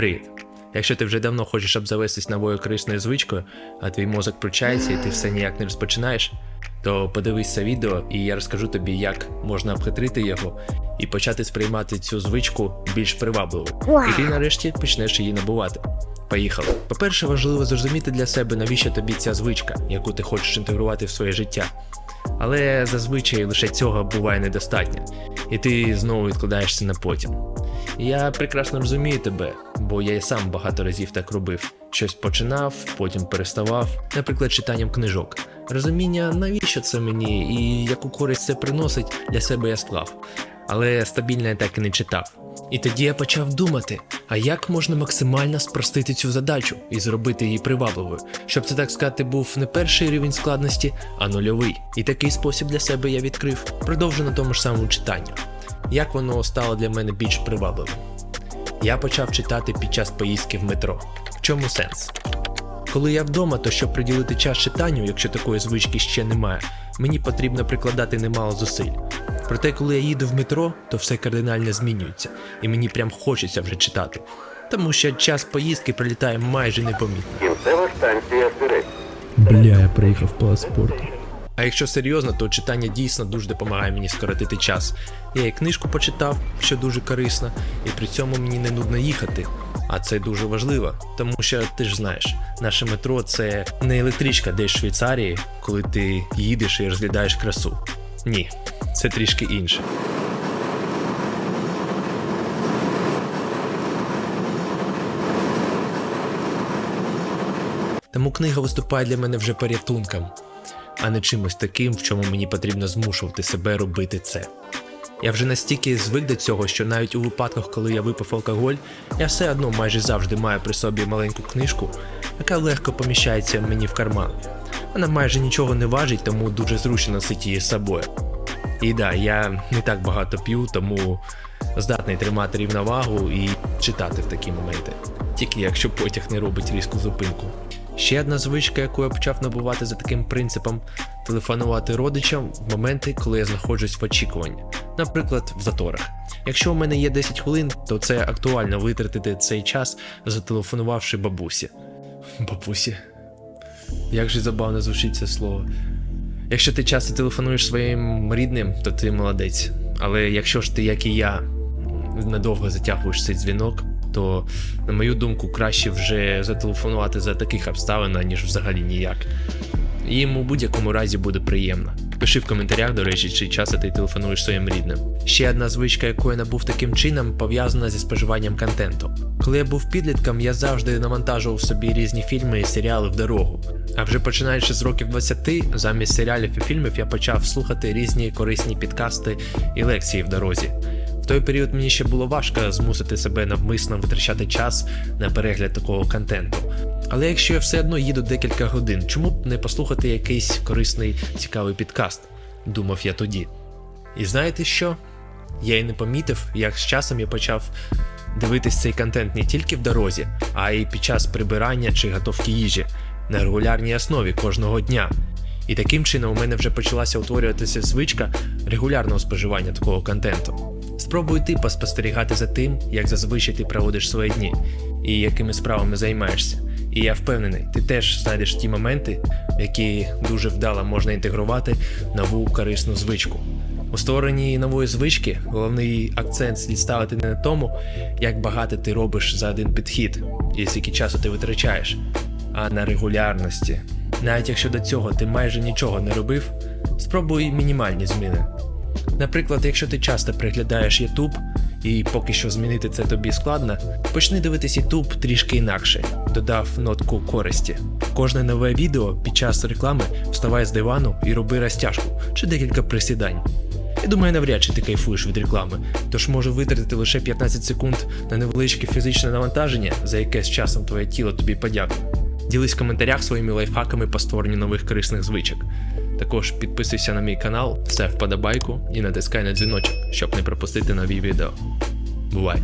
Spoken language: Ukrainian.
Привіт! Якщо ти вже давно хочеш обзавестись новою корисною звичкою, а твій мозок пручається і ти все ніяк не розпочинаєш, то подивись це відео і я розкажу тобі, як можна обхитрити його і почати сприймати цю звичку більш привабливо. І ти нарешті почнеш її набувати. Поїхали. По-перше, важливо зрозуміти для себе, навіщо тобі ця звичка, яку ти хочеш інтегрувати в своє життя. Але зазвичай лише цього буває недостатньо, і ти знову відкладаєшся на потім. Я прекрасно розумію тебе, бо я і сам багато разів так робив. Щось починав, потім переставав, наприклад, читанням книжок. Розуміння, навіщо це мені і яку користь це приносить, для себе я склав. Але стабільно я так і не читав. І тоді я почав думати, а як можна максимально спростити цю задачу і зробити її привабливою, щоб це так сказати був не перший рівень складності, а нульовий. І такий спосіб для себе я відкрив, продовжу на тому ж самому читанню. Як воно стало для мене більш привабливим? Я почав читати під час поїздки в метро. В чому сенс? Коли я вдома, то щоб приділити час читанню, якщо такої звички ще немає, мені потрібно прикладати немало зусиль. Проте, коли я їду в метро, то все кардинально змінюється, і мені прям хочеться вже читати. Тому що час поїздки пролітає майже непомітно. Кінцева станція Бля, я проїхав по спорту. А якщо серйозно, то читання дійсно дуже допомагає мені скоротити час. Я і книжку почитав, що дуже корисно, і при цьому мені не нудно їхати. А це дуже важливо, тому що ти ж знаєш, наше метро це не електричка десь в Швейцарії, коли ти їдеш і розглядаєш красу. Ні, це трішки інше. Тому книга виступає для мене вже порятунком, а не чимось таким, в чому мені потрібно змушувати себе робити це. Я вже настільки звик до цього, що навіть у випадках, коли я випив алкоголь, я все одно майже завжди маю при собі маленьку книжку, яка легко поміщається мені в карман. Вона майже нічого не важить, тому дуже зручно носити її з собою. І да, я не так багато п'ю, тому здатний тримати рівновагу і читати в такі моменти, тільки якщо потяг не робить різку зупинку. Ще одна звичка, яку я почав набувати за таким принципом телефонувати родичам в моменти, коли я знаходжусь в очікуванні, наприклад, в заторах. Якщо у мене є 10 хвилин, то це актуально витратити цей час, зателефонувавши бабусі. Бабусі. Як же забавно звучить це слово. Якщо ти часто телефонуєш своїм рідним, то ти молодець. Але якщо ж ти, як і я, надовго затягуєш цей дзвінок, то, на мою думку, краще вже зателефонувати за таких обставин, ніж взагалі ніяк. Їм у будь-якому разі буде приємно. Пиши в коментарях, до речі, чи часто ти телефонуєш своїм рідним. Ще одна звичка, яку я набув таким чином, пов'язана зі споживанням контенту. Коли я був підлітком, я завжди навантажував собі різні фільми і серіали в дорогу. А вже починаючи з років 20, замість серіалів і фільмів я почав слухати різні корисні підкасти і лекції в дорозі. Той період мені ще було важко змусити себе навмисно витрачати час на перегляд такого контенту. Але якщо я все одно їду декілька годин, чому б не послухати якийсь корисний цікавий підкаст? Думав я тоді. І знаєте що? Я й не помітив, як з часом я почав дивитись цей контент не тільки в дорозі, а й під час прибирання чи готовки їжі на регулярній основі кожного дня. І таким чином у мене вже почалася утворюватися звичка регулярного споживання такого контенту. Спробуй ти поспостерігати за тим, як зазвичай ти проводиш свої дні і якими справами займаєшся. І я впевнений, ти теж знайдеш ті моменти, які дуже вдало можна інтегрувати нову корисну звичку. У створенні нової звички головний акцент слід ставити не на тому, як багато ти робиш за один підхід і скільки часу ти витрачаєш, а на регулярності. Навіть якщо до цього ти майже нічого не робив, спробуй мінімальні зміни. Наприклад, якщо ти часто приглядаєш YouTube, і поки що змінити це тобі складно, почни дивитись YouTube трішки інакше, додав нотку користі. Кожне нове відео під час реклами вставай з дивану і роби розтяжку чи декілька присідань. Я думаю, навряд чи ти кайфуєш від реклами, тож можу витратити лише 15 секунд на невеличке фізичне навантаження, за яке з часом твоє тіло тобі подякує. Ділись в коментарях своїми лайфхаками по створенню нових корисних звичок. Також підписуйся на мій канал, став вподобайку і натискай на дзвіночок, щоб не пропустити нові відео. Бувай!